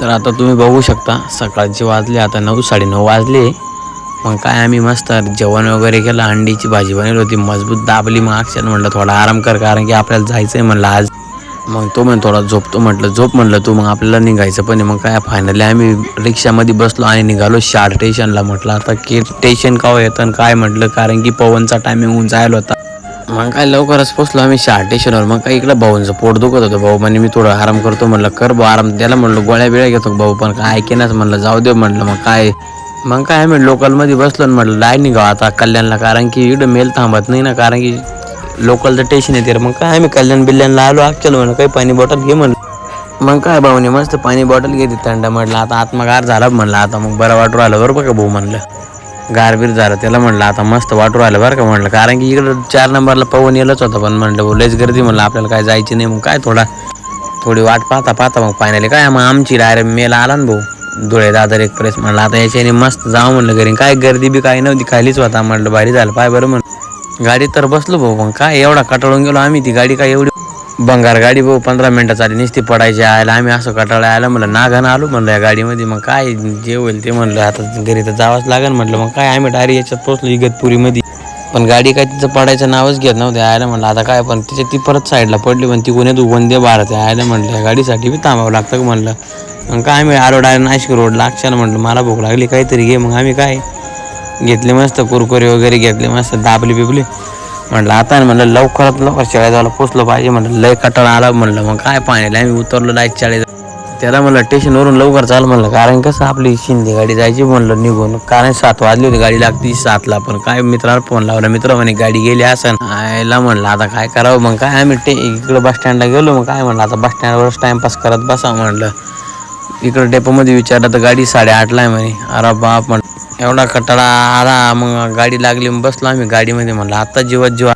तर आता तुम्ही बघू शकता सकाळचे वाजले आता नऊ साडेनऊ वाजले. मग काय आम्ही मस्त जेवण वगैरे केलं अंडीची भाजी बनवली होती मजबूत दाबली मग अक्षर म्हटलं थोडा आराम कर कारण की आपल्याला जायचं आहे म्हणलं आज. मग तो म्हण थोडा झोपतो म्हटलं झोप म्हटलं तू मग आपल्याला निघायचं पण आहे. मग काय फायनली आम्ही रिक्षामध्ये बसलो आणि निघालो शार स्टेशनला म्हटलं आता की स्टेशन का येतं आणि काय म्हटलं कारण की पवनचा टायमिंग होऊन जायला होता. मग काय लवकरच पोचलो आम्ही शार स्टेशनवर मग काय इकडं भाऊंचं पोट दुखत होतं. भाऊ म्हणे मी थोडं आराम करतो. म्हणलं कर भाऊ आराम त्याला म्हणलं गोळ्या बिळ्या घेतो भाऊ? पण काय ऐकेनाच म्हणलं जाऊ दे. म्हणलं मग काय? मग काय आम्ही लोकलमध्ये बसलो ना म्हटलं डाय निघाव आता कल्याणला. कारण की इकडं मेल थांबत नाही ना. कारण की लोकलचं स्टेशन येते रे. मग काय आम्ही कल्याण बिल्याणला आलो अख्खेल म्हणलं काही पाणी बॉटल घे. म्हणलं मग काय भाऊने मस्त पाणी बॉटल घेते थंड. म्हटलं आता आत्मगार झाला. म्हणलं आता मग बरं वाटू आलं बरं का भाऊ? म्हणलं. गारबीर झालं त्याला म्हणलं आता मस्त वाटू राहिलं बरं का म्हणलं. कारण की इकडं चार नंबरला पवन येलच होता पण म्हणलं भाऊ, लयच गर्दी म्हणलं आपल्याला काय जायची नाही मग काय थोडा थोडी वाट पाहता पाहता मग फायनली काय मग आमची डायरेक्ट मेल आला ना भाऊ धुळे दादर एक्सप्रेस म्हणलं आता याच्याने मस्त जाऊ म्हणलं घरी. काय गर्दी बी काही नव्हती खालीच होता म्हणलं भारी झालं पाय बरं म्हणलं गाडी तर बसलो भाऊ मग काय एवढा कटाळून गेलो आम्ही ती गाडी काय एवढी बंगार गाडी भाऊ पंधरा मिनिटात आली नुसती पडायची आयला. आम्ही असं कटाळा आलं म्हणलं नागानं आलो म्हणलं या गाडीमध्ये. मग काय जे होईल ते म्हणलं आता घरी तर जावंच लागेल म्हटलं मग काय आम्ही डायरेक्ट याच्यात पोचलो इगतपुरीमध्ये. पण गाडी काय तिचं पडायचं नावच घेत नव्हते. आयला म्हणलं आता काय पण तिच्या ती परत साईडला पडली पण ती कोणी तू वंदे भारत आहे. आयला म्हटलं या गाडीसाठी बी थांबावं लागतं का म्हणलं. मग काय आम्ही आलो डायरेक्ट नाशिक रोड अक्षाला म्हटलं मला भूक लागली काहीतरी घे. मग आम्ही काय घेतले मस्त कुरकुरे वगैरे घेतले मस्त दाबले बिबले म्हटलं आता ना म्हणलं लवकरात लवकर शाळेजवळ पोचलो पाहिजे म्हटलं लय कटाळा आला म्हणलं मग काय पाण्याला आम्ही उतरलो डायरेक्ट शाळेत. त्याला म्हणलं स्टेशनवरून लवकर चाल म्हणलं कारण कसं आपली शिंदे गाडी जायची म्हणलं निघून. कारण सात वाजली होती गाडी लागती सातला पण काय मित्राला फोन लावला मित्र म्हणे गाडी गेली असं आयला म्हणलं आता काय करावं मग काय आम्ही टे इकडं बस स्टँडला गेलो मग काय म्हणलं आता बस स्टँडवरच टाइमपास करत बसा म्हणलं. इकडं डेपोमध्ये विचारलं तर गाडी साडेआठला आहे म्हणे. अरे बाप म्हण एवढा कटाळा आला मग गाडी लागली मग बसलो आम्ही गाडीमध्ये म्हणलं आता जीवात जीवा